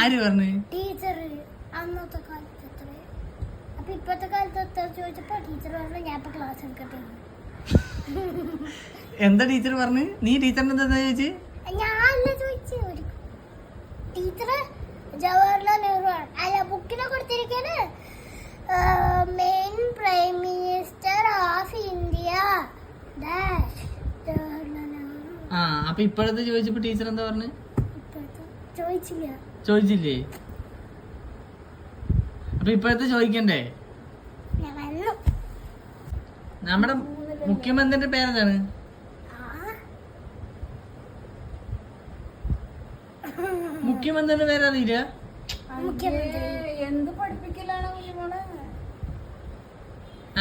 ആര് പറഞ്ഞു? ടീച്ചർ അന്നത്തെ കാലത്ത് എത്ര അപ്പൊ ഇപ്പത്തെ കാലത്ത് എത്ര ചോദിച്ചപ്പോ ടീച്ചർ പറഞ്ഞു ഞാൻ ഇപ്പൊ ക്ലാസ് എടുക്കട്ടെ എന്താ ടീച്ചർ പറഞ്ഞു? നീ ടീച്ചറിന് എന്താ ചോദിച്ചു? ഞാനല്ല ചോദിച്ചു ടീച്ചർ ജവഹർലാൽ നെഹ്റു ആണ്. അല്ല ബുക്കിനെ കൊടുത്തിരിക്കുന്നത് main prime minister of India Jawaharlal Nehru. ആ അപ്പൊ ഇപ്പോഴത്തെ ചോദിച്ചപ്പോ ടീച്ചർ എന്താ പറഞ്ഞു? ചോദിച്ചില്ല. ചോദിച്ചില്ലേ? അപ്പൊ ഇപ്പോഴത്തെ ചോദിക്കണ്ടേ? നമ്മുടെ മുഖ്യമന്ത്രിന്റെ പേരെന്താണ്? ആ. മുഖ്യമന്ത്രിന്റെ പേരറിയില്ല?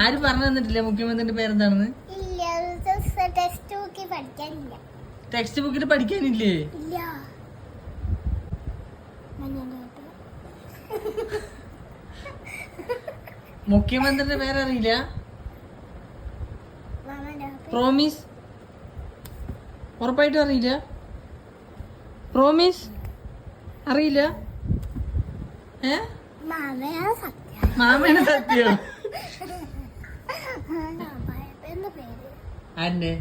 ആരും പറഞ്ഞു തന്നിട്ടില്ല മുഖ്യമന്ത്രിന്റെ പേരെന്താണെന്ന്? ഇല്ല ടെക്സ്റ്റ് ബുക്കിൽ പഠിക്കാനില്ല ടെക്സ്റ്റ് ബുക്കിൽ പഠിക്കാനില്ലേ ഇല്ല മഞ്ഞന്റെ കേട്ടോ മുഖ്യമന്ത്രിന്റെ പേരറിയില്ല. പ്രോമിസ് ഉറപ്പായിട്ടും അറിയില്ല. പ്രോമിസ് അറിയില്ല. ഏ? മാമയാണ് സത്യം. ആരുടെ?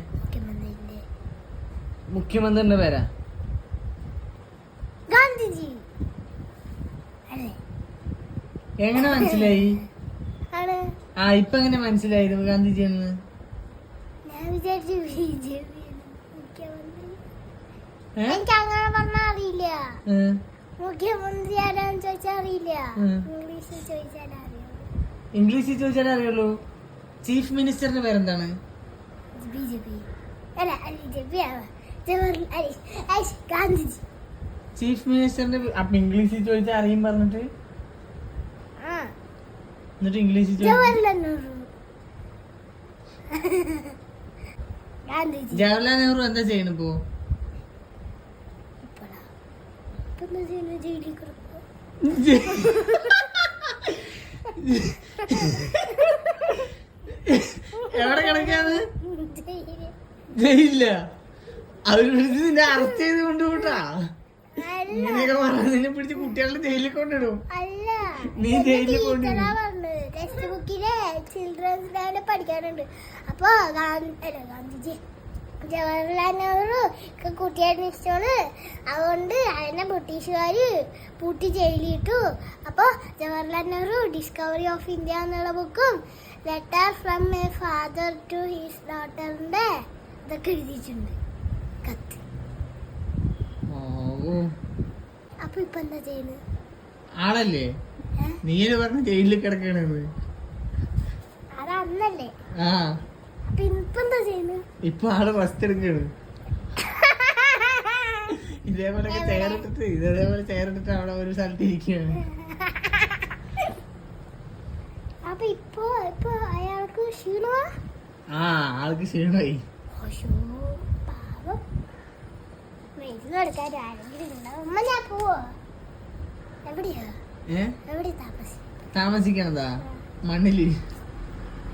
മുഖ്യമന്ത്രിന്റെ പേരാ? ഗാന്ധിജി. എങ്ങനെ മനസ്സിലായി? ആ ഇപ്പൊ എങ്ങനെ മനസ്സിലായി ഗാന്ധിജി എന്ന് ഞാൻ വിചാരിച്ചു ബി ജെ പി മുഖ്യമന്ത്രി ഏ? എനിക്ക് അങ്ങനെ പറഞ്ഞാൽ അറിയില്ല? മുഖ്യമന്ത്രി ആരാന്ന് ചോദിച്ചാൽ അറിയില്ല. ഇംഗ്ലീഷിൽ ചോദിച്ചാൽ അറിയാം ഇംഗ്ലീഷിൽ ചോദിച്ചാലേ അറിയുള്ളൂ. ചീഫ് മിനിസ്റ്ററിന്റെ പേരെന്താണ്? B J P. അല്ല ബി ജെ പി അല്ല, ഐ- ഗാന്ധിജി. ചീഫ് മിനിസ്റ്ററിന്റെ അപ്പൊ ഇംഗ്ലീഷിൽ ചോദിച്ചാൽ അറിയും പറഞ്ഞിട്ട്? എന്നിട്ട് ഇംഗ്ലീഷ് ജവഹർലാൽ നെഹ്റു എന്താ ചെയ്യണ ഇപ്പോ? എവിടെ കിടക്കാന്ന്? ജയില്ല. അവർ പിടിച്ച് നിന്നെ അറസ്റ്റ് ചെയ്ത് കൊണ്ടുപോട്ടാ ഇങ്ങനെയൊക്കെ പറഞ്ഞ നിന്നെ പിടിച്ച് കുട്ടികളുടെ ജയിലിൽ കൊണ്ടിടും. നീ ജയിലിൽ കൊണ്ടുപോയി. ടെക്സ്റ്റ് ബുക്കിലെ ചിൽഡ്രൻസ് ഡേനെ പഠിക്കാനുണ്ട്. അപ്പോൾ ഗാന്ധിജി. ജവഹർലാൽ നെഹ്റു കുട്ടിയായിട്ട് ഇഷ്ടമാണ്. അതുകൊണ്ട് അതിനെ ബ്രിട്ടീഷുകാർ പൂട്ടി ജയിലിട്ടു. അപ്പോൾ Jawaharlal Nehru discovery of India എന്നുള്ള ബുക്കും letter from a father to his ഡോട്ടറിന്റെ അതൊക്കെ എഴുതിയിട്ടുണ്ട്. കത്ത്. അപ്പൊ ഇപ്പൊ എന്താ ചെയ്യുന്നത്? ആളല്ലേ? നീര് പറഞ്ഞ ജയിലിൽ കിടക്കണെന്ന് ആ. ഇപ്പൊ ആൾ റെസ്റ്റ് എടുക്കാണ്. ഇതേപോലെ ചേർത്തിട്ട് ഇതേപോലെ ചേർത്തിട്ട് അവിടെ ഒരു സ്ഥലത്ത് ഇരിക്കുകയാണ് ആ ആൾക്ക് ക്ഷീണമായി. മരുന്ന് കൊടുക്കാൻ ആരെങ്കിലും ഉണ്ടാവും അമ്മ ഞാൻ പോവോ. എവിടെയാ ഏ? താമസിക്കണതാ? മണ്ണിൽ.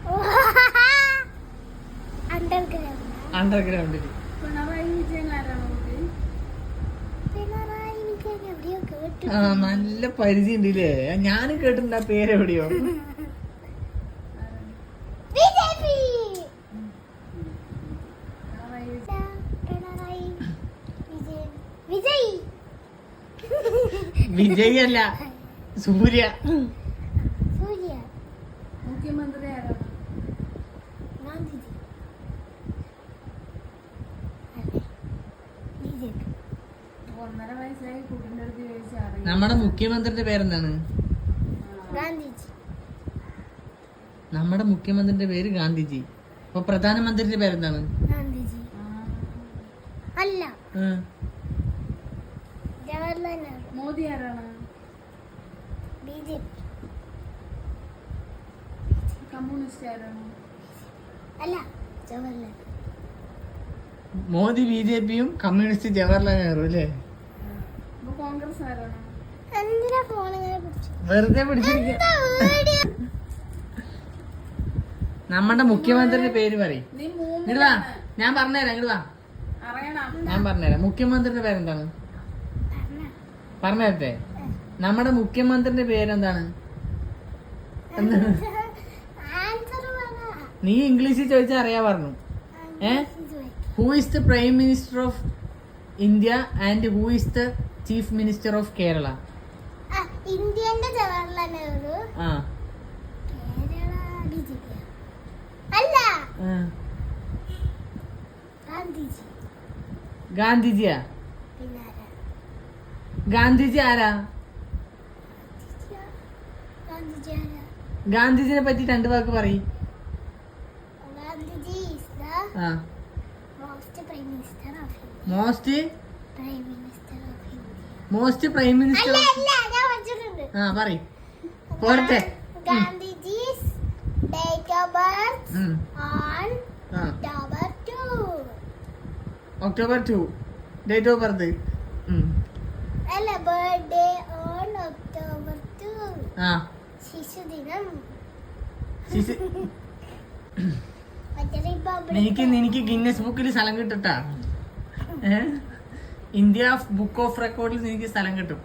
അണ്ടർഗ്രൗണ്ട് അണ്ടർഗ്രൗണ്ടിൽ ആ നല്ല പരിചയം ഉണ്ട് ഇല്ലേ ഞാനും കേട്ടിട്ടുണ്ട് ആ പേരെവിടെയോ? വിജയ് അല്ല. സൂര്യ. സൂര്യ. മുഖ്യമന്ത്രി ആരാണ്? ഗാന്ധിജി. ഒന്നര വയസ്സായി കുട്ടിന്റെ അടുത്ത് ചോദിച്ചാൽ നമ്മുടെ മുഖ്യമന്ത്രിന്റെ പേരെന്താണ്? ഗാന്ധിജി. നമ്മുടെ മുഖ്യമന്ത്രിന്റെ പേര് ഗാന്ധിജി. അപ്പൊ പ്രധാനമന്ത്രിന്റെ പേരെന്താണ്? ഗാന്ധിജി. അല്ല. ജവഹർലാൽ നെഹ്റു. മോദി ആരാണ്? ബി ജെ പി കമ്മ്യൂണിസ്റ്റ് ആരാണ് അല്ല ജവഹർലാൽ മോദി ബി ജെ പിയും കമ്മ്യൂണിസ്റ്റ് ജവഹർലാൽ നെഹ്റു അല്ലേ? കോൺഗ്രസ് ആരാണ് എന്തിനാ ഫോൺ ഇങ്ങനെ പിടിച്ചു? വെറുതെ പിടിച്ചിരിക്ക. എന്താ നമ്മുടെ മുഖ്യമന്ത്രിയുടെ പേര് പറയും. നീ ഇങ്ങട് വാ. ഞാൻ പറഞ്ഞുതരാം ഇങ്ങട് വാ. ഞാൻ പറഞ്ഞുതരാം. മുഖ്യമന്ത്രിയുടെ പേരെന്താണ്? പറഞ്ഞു. തരട്ടെ നമ്മുടെ മുഖ്യമന്ത്രിന്റെ പേരെന്താണ്? നീ ഇംഗ്ലീഷിൽ ചോദിച്ചാൽ അറിയാ പറഞ്ഞു. ഏ? Who is the prime minister of India and who is the chief minister of Kerala ഇന്ത്യന്റെ Jawaharlal Nehru. ആ. അല്ല. ഗാന്ധിജിയാ? ഗാന്ധിജി ആരാ? ഗാന്ധിജിനെ പറ്റി രണ്ട് വാക്ക് പറയും. മോസ്റ്റ് മോസ്റ്റ് പ്രൈം മിനിസ്റ്റർ ആ പറയും. പോരട്ടെ. Gandhiji's date of birth on October two October 2 date of birth അല്ല ബർത്ത്ഡേ ഓൺ ഒക്ടോബർ 2 ആ. ശിശുദിനം ശിശു മറ്റേ എനിക്ക് നിനക്ക് ഗിന്നസ് ബുക്കിൽ സ്ഥലം കിട്ടട്ടാ. ഇന്ത്യ ബുക്ക് ഓഫ് റെക്കോർഡിൽ നിനക്ക് സ്ഥലം കിട്ടും.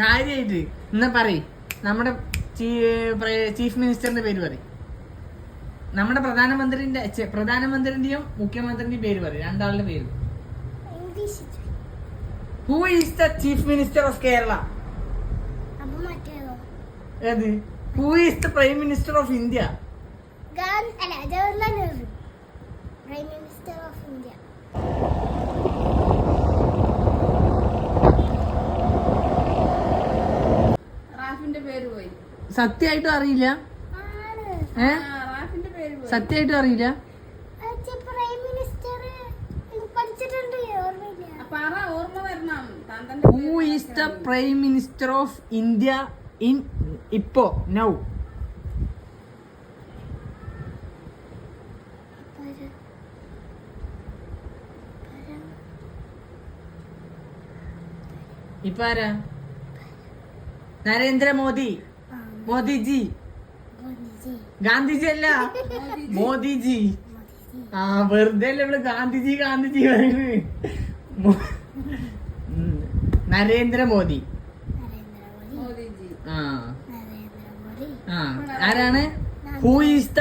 കാര്യമായിട്ട് എന്നാ പറയ്. നമ്മുടെ ചീഫ് മിനിസ്റ്ററിന്റെ പേര് പറയും. നമ്മുടെ പ്രധാനമന്ത്രിന്റെ പ്രധാനമന്ത്രിന്റെയും മുഖ്യമന്ത്രിന്റെയും പേര് പറയും. രണ്ടാളുടെ പേര്. Who is the chief minister of Kerala ഏത്? Who is the prime minister of India അല്ല Jawaharlal Nehru. Prime minister of India റാഫിന്റെ പേര് പോയി. സത്യമായിട്ടും അറിയില്ല. സത്യായിട്ടും ഏ? ആ റാഫിന്റെ പേര് പോയി. സത്യമായിട്ടും അറിയില്ല. Who is the prime minister of India in ഇപ്പോ നൗ. ഇപ്പൊ ആരാ? നരേന്ദ്രമോദി. മോദിജി. ഗാന്ധിജി അല്ല മോദിജി. ആ വെറുതെ അല്ലേ ഇവൾ ഗാന്ധിജി ഗാന്ധിജി പറയുന്നത്? നരേന്ദ്രമോദി മോദിജി ആ നരേന്ദ്രമോദി ആ ആരാണ്? Who is the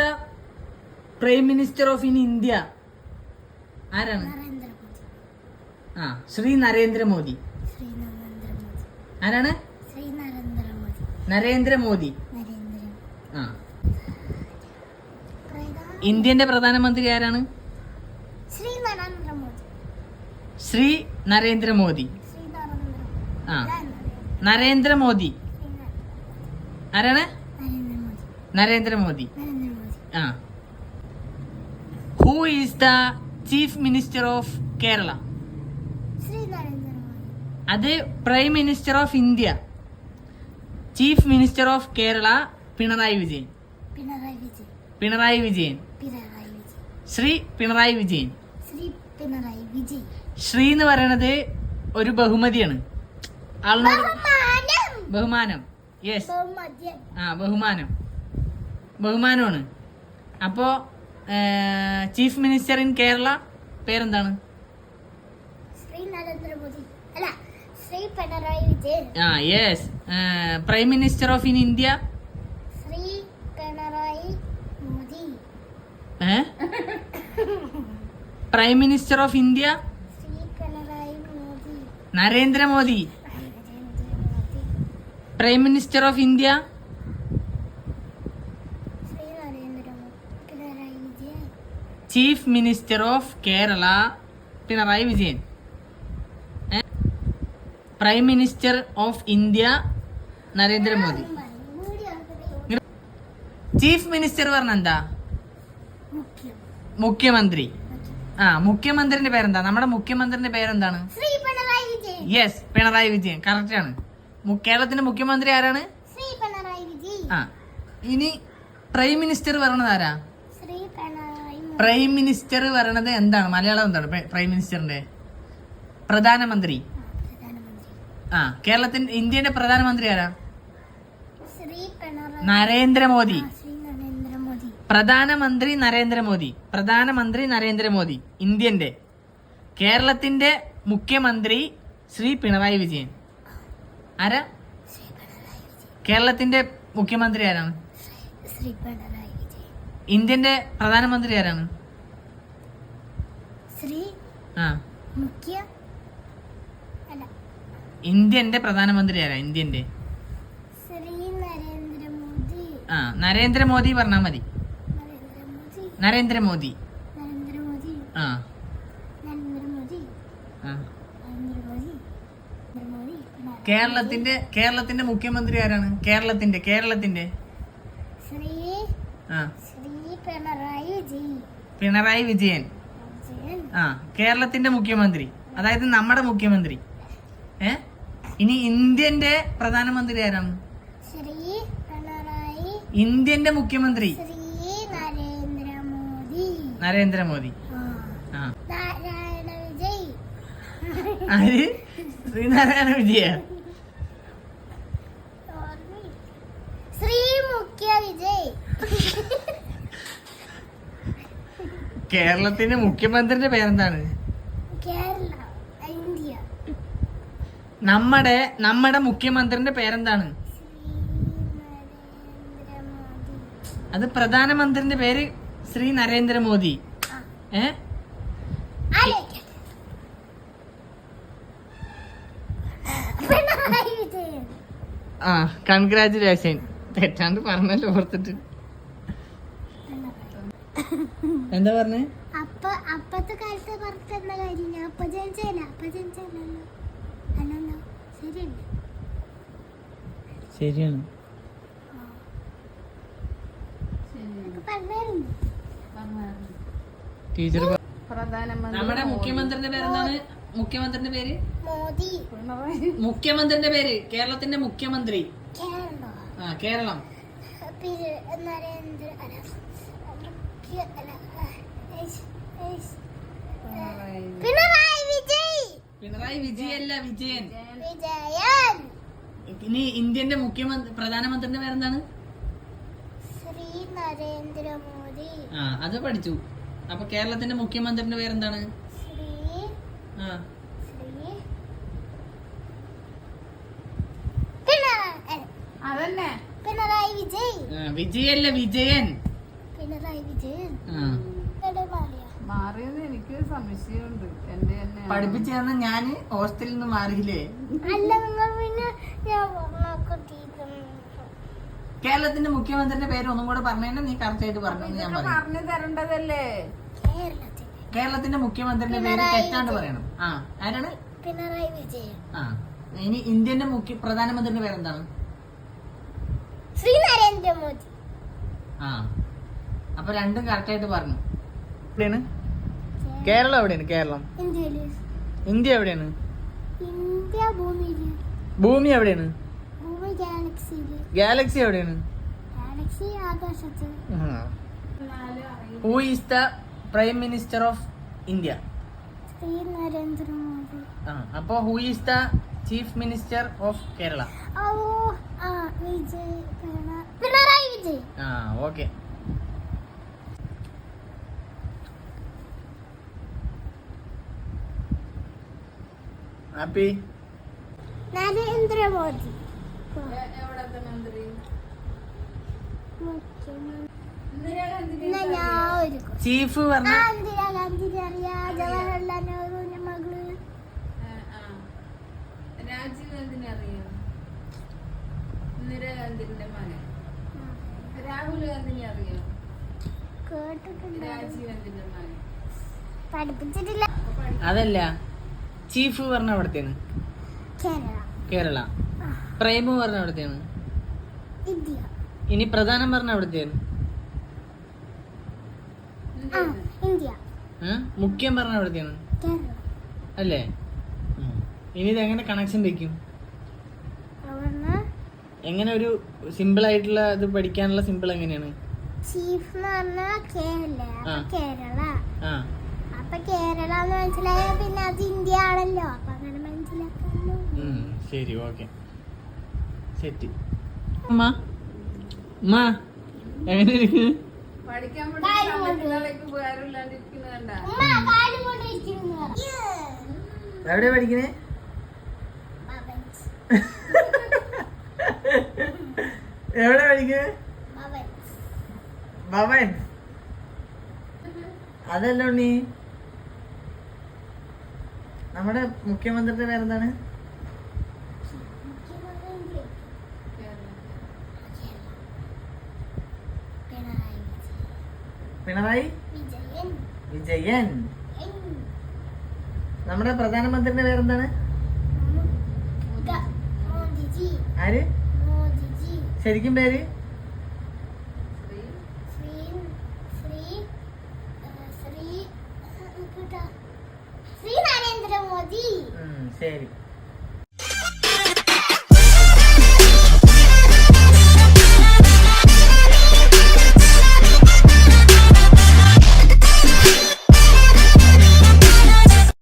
prime minister of in India ആരാണ്? ആ ശ്രീ നരേന്ദ്രമോദി. ആരാണ്? നരേന്ദ്രമോദി. നരേന്ദ്രമോദി. നരേന്ദ്ര ആ. ഇന്ത്യന്റെ പ്രധാനമന്ത്രി ആരാണ്? ശ്രീ നരേന്ദ്രമോദി. ശ്രീ നരേന്ദ്രമോദി. ശ്രീ ആ. നരേന്ദ്രമോദി. ആരാണ്? നരേന്ദ്രമോദി ആ. Who is the chief minister of Kerala അത് prime minister of India. Chief minister of Kerala Pinarayi Vijayan. Pinarayi Vijayan. Shri Pinarayi Vijayan. Shri എന്ന് പറയണത് ഒരു ബഹുമതിയാണ്. ആളിനോട് ബഹുമാനം. യെസ് ആ ബഹുമാനം. ബഹുമാനമാണ്. അപ്പോ ചീഫ് മിനിസ്റ്റർ ഇൻ കേരള പേരെന്താണ്? ശ്രീ നരേന്ദ്രമോദി. അല്ല ശ്രീ പിണറായി വിജയൻ. ആ yes prime minister of in India? Shri Pinarayi Modi. Prime minister of India? Shri Pinarayi Modi. Narendra Modi. Prime minister of India chief minister of Kerala Pinarayi Vijayan prime minister of India Narendra Modi chief minister പറഞ്ഞ എന്താ? മുഖ്യം മുഖ്യമന്ത്രി. മുഖ്യം. ആ മുഖ്യമന്ത്രിന്റെ പേരെന്താ? നമ്മുടെ മുഖ്യമന്ത്രിന്റെ പേരെന്താണ്? യെസ് പിണറായി വിജയൻ. കറക്റ്റ് ആണ്. കേരളത്തിന്റെ മുഖ്യമന്ത്രി ആരാണ്? ആ. ഇനി പ്രൈം മിനിസ്റ്റർ പറയണത് ആരാ? പ്രൈം മിനിസ്റ്റർ പറയണത് എന്താണ്? മലയാളം എന്താണ്? പ്രൈം മിനിസ്റ്ററിന്റെ പ്രധാനമന്ത്രി. ആ, കേരളത്തിന്റെ ഇന്ത്യയുടെ പ്രധാനമന്ത്രി ആരാ? നരേന്ദ്രമോദി. പ്രധാനമന്ത്രി നരേന്ദ്രമോദി. പ്രധാനമന്ത്രി നരേന്ദ്രമോദി. ഇന്ത്യന്റെ. കേരളത്തിന്റെ മുഖ്യമന്ത്രി ശ്രീ പിണറായി വിജയൻ. ആരാ? കേരളത്തിന്റെ മുഖ്യമന്ത്രി ആരാണ്? ഇന്ത്യന്റെ പ്രധാനമന്ത്രി ആരാണ്? ഇന്ത്യന്റെ പ്രധാനമന്ത്രി ആരാ? ഇന്ത്യന്റെ. ആ നരേന്ദ്രമോദി പറഞ്ഞാ മതി. നരേന്ദ്രമോദി ആ. ആ. കേരളത്തിന്റെ കേരളത്തിന്റെ മുഖ്യമന്ത്രി ആരാണ്? കേരളത്തിന്റെ കേരളത്തിന്റെ. ശ്രീ ആ. ശ്രീ പിണറായി പിണറായി വിജയൻ. ആ കേരളത്തിന്റെ മുഖ്യമന്ത്രി. അതായത് നമ്മുടെ മുഖ്യമന്ത്രി. ഏ? ഇനി ഇന്ത്യന്റെ പ്രധാനമന്ത്രി ആരാണ്? ശ്രീ പിണറായി. ഇന്ത്യന്റെ മുഖ്യമന്ത്രി. ശ്രീ നരേന്ദ്രമോദി. നരേന്ദ്രമോദി. ആ. ശ്രീനാരായണ വിജയ ഓർമ്മയില്ല. ശ്രീ മുഖ്യ വിജയ് കേരളത്തിന്റെ മുഖ്യമന്ത്രിന്റെ പേരെന്താണ്? നമ്മുടെ നമ്മുടെ മുഖ്യമന്ത്രിന്റെ പേരെന്താണ്? അത് പ്രധാനമന്ത്രിന്റെ പേര് ശ്രീ നരേന്ദ്രമോദി. ഏ? ആ കൺഗ്രാചുലേഷൻ തെറ്റാണ്ട് പറഞ്ഞല്ലോ ഓർത്തിട്ട്. എന്താ പറഞ്ഞേ? അപ്പ അപ്പത്തെ കാലത്ത് പറഞ്ഞിട്ടെന്താ കാര്യം? ഞാൻ അപ്പ ജനിച്ചല്ല അപ്പ ജനിച്ചല്ലോ അല്ലല്ലോ ശരിയല്ലേ? ശരിയാണ്. ടീച്ചർ നമ്മുടെ മുഖ്യമന്ത്രിന്റെ പേരെന്താണ് മുഖ്യമന്ത്രിന്റെ പേര്? മോദി. മുഖ്യമന്ത്രിന്റെ പേര്. കേരളത്തിന്റെ മുഖ്യമന്ത്രി. കേരളം. ആ കേരളം. പിന്നെ നരേന്ദ്ര അല്ല മുഖ്യ അല്ല ഏഷ്, ഏഷ്. പിണറായി പിണറായി വിജയ്. പിണറായി വിജയല്ല വിജയൻ. വിജയൻ. ഇനി ഇന്ത്യന്റെ മുഖ്യമന്ത്രി പ്രധാനമന്ത്രിന്റെ പേരെന്താണ്? ശ്രീ നരേന്ദ്രമോദി ആ അത് പഠിച്ചു. അപ്പൊ കേരളത്തിന്റെ മുഖ്യമന്ത്രിന്റെ പേരെന്താണ്? ശ്രീ ആ. ശ്രീ അതന്നെ. പിണറായി വിജയ്. വിജയല്ല വിജയൻ പിണറായി വിജയൻ ആ എവിടെ മാറിയ മാറിയെന്ന് എന്റെ തന്നെ പഠിപ്പിച്ചു തന്ന ഞാൻ ഹോസ്റ്റലിൽ നിന്ന് മാറിയില്ലേ? അല്ല നിങ്ങൾ പിന്നെ ഞാൻ കേരളത്തിന്റെ മുഖ്യമന്ത്രിന്റെ പേര് ഒന്നും കൂടെ പറഞ്ഞാൽ നീ കറക്റ്റ് ആയിട്ട് പറഞ്ഞു ഞാൻ പറഞ്ഞു തരേണ്ടതല്ലേ? കേരളത്തിൽ. കേരളത്തിന്റെ മുഖ്യമന്ത്രിന്റെ പേര് തെറ്റാണ്ട് പറയണം. ആ ആരാണ്? പിണറായി വിജയൻ. ആ ഇനി ഇന്ത്യന്റെ മുഖ്യ പ്രധാനമന്ത്രിന്റെ പേരെന്താണ്? ശ്രീ നരേന്ദ്രമോദി. ആ അപ്പൊ രണ്ടും കറക്റ്റ് ആയിട്ട് പറഞ്ഞു. കേരളം എവിടെയാണ്? കേരളം. ഇന്ത്യ എവിടെയാണ്? ഭൂമി എവിടെയാണ്? ഗാലക്സി എവിടെയാണ്? Who is the prime minister of India ആ അപ്പൊ who is the chief minister of Kerala ഓ ആ ഓക്കെ ഹാപ്പി നരേന്ദ്രമോദി എവിടത്തെ മന്ത്രി മുഖ്യമന്ത്രി ഇന്ദിരാഗാന്ധി എന്നാ ഞാൻ ഒരു question. ചീഫ് ആ പറഞ്ഞ ഇന്ദിരാഗാന്ധിനെ അറിയാ. ജവഹർലാൽ നെഹ്റുവിന്റെ മകൾ. രാജീവ് ഗാന്ധിനെ അറിയാം? ഇന്ദിരാഗാന്ധിന്റെ മകൻ. രാഹുൽ ഗാന്ധിനെ അറിയാം? കേട്ടിട്ടുണ്ട് രാജീവ് ഗാന്ധിന്റെ മകൻ. പഠിപ്പിച്ചിട്ടില്ല. അപ്പൊ അതല്ല. ചീഫ് പറഞ്ഞ എവിടത്തെയാണ് കേരള. പ്രേമ പറഞ്ഞ എവിടത്തെയാണ് ഇന്ത്യ. ഇനി പ്രധാനം പറഞ്ഞ ഏ? മുഖ്യം പറഞ്ഞ എവിടത്തെയാണ് കേരള. അല്ലേ. ഇനി ഇതെങ്ങനെ കണക്ഷൻ വെക്കും? എങ്ങനെ ഒരു സിമ്പിൾ ആയിട്ടുള്ള ഇത് പഠിക്കാനുള്ള സിമ്പിൾ എങ്ങനെയാണ്? ചീഫ് എന്ന് പറഞ്ഞാൽ കേരള. കേരള. ആ. അപ്പൊ കേരള എന്ന് മനസ്സിലായ പിന്നെ അത് ഇന്ത്യ ആണല്ലോ അപ്പൊ അങ്ങനെ മനസ്സിലാക്കാമല്ലോ ശരി ഓക്കെ സെറ്റ്. അമ്മ അമ്മ ഇരിക്കുന്നു? എവിടെ പഠിക്കണേ? എവിടെ പഠിക്കണേ? ഭവൻ അതല്ലോ നീ നമ്മുടെ മുഖ്യമന്ത്രിയുടെ പേരെന്താണ്? പിണറായി? വിജയൻ. നമ്മുടെ പ്രധാനമന്ത്രിയുടെ പേരെന്താണ്? ആര്? ശരിക്കും പേര്? ministério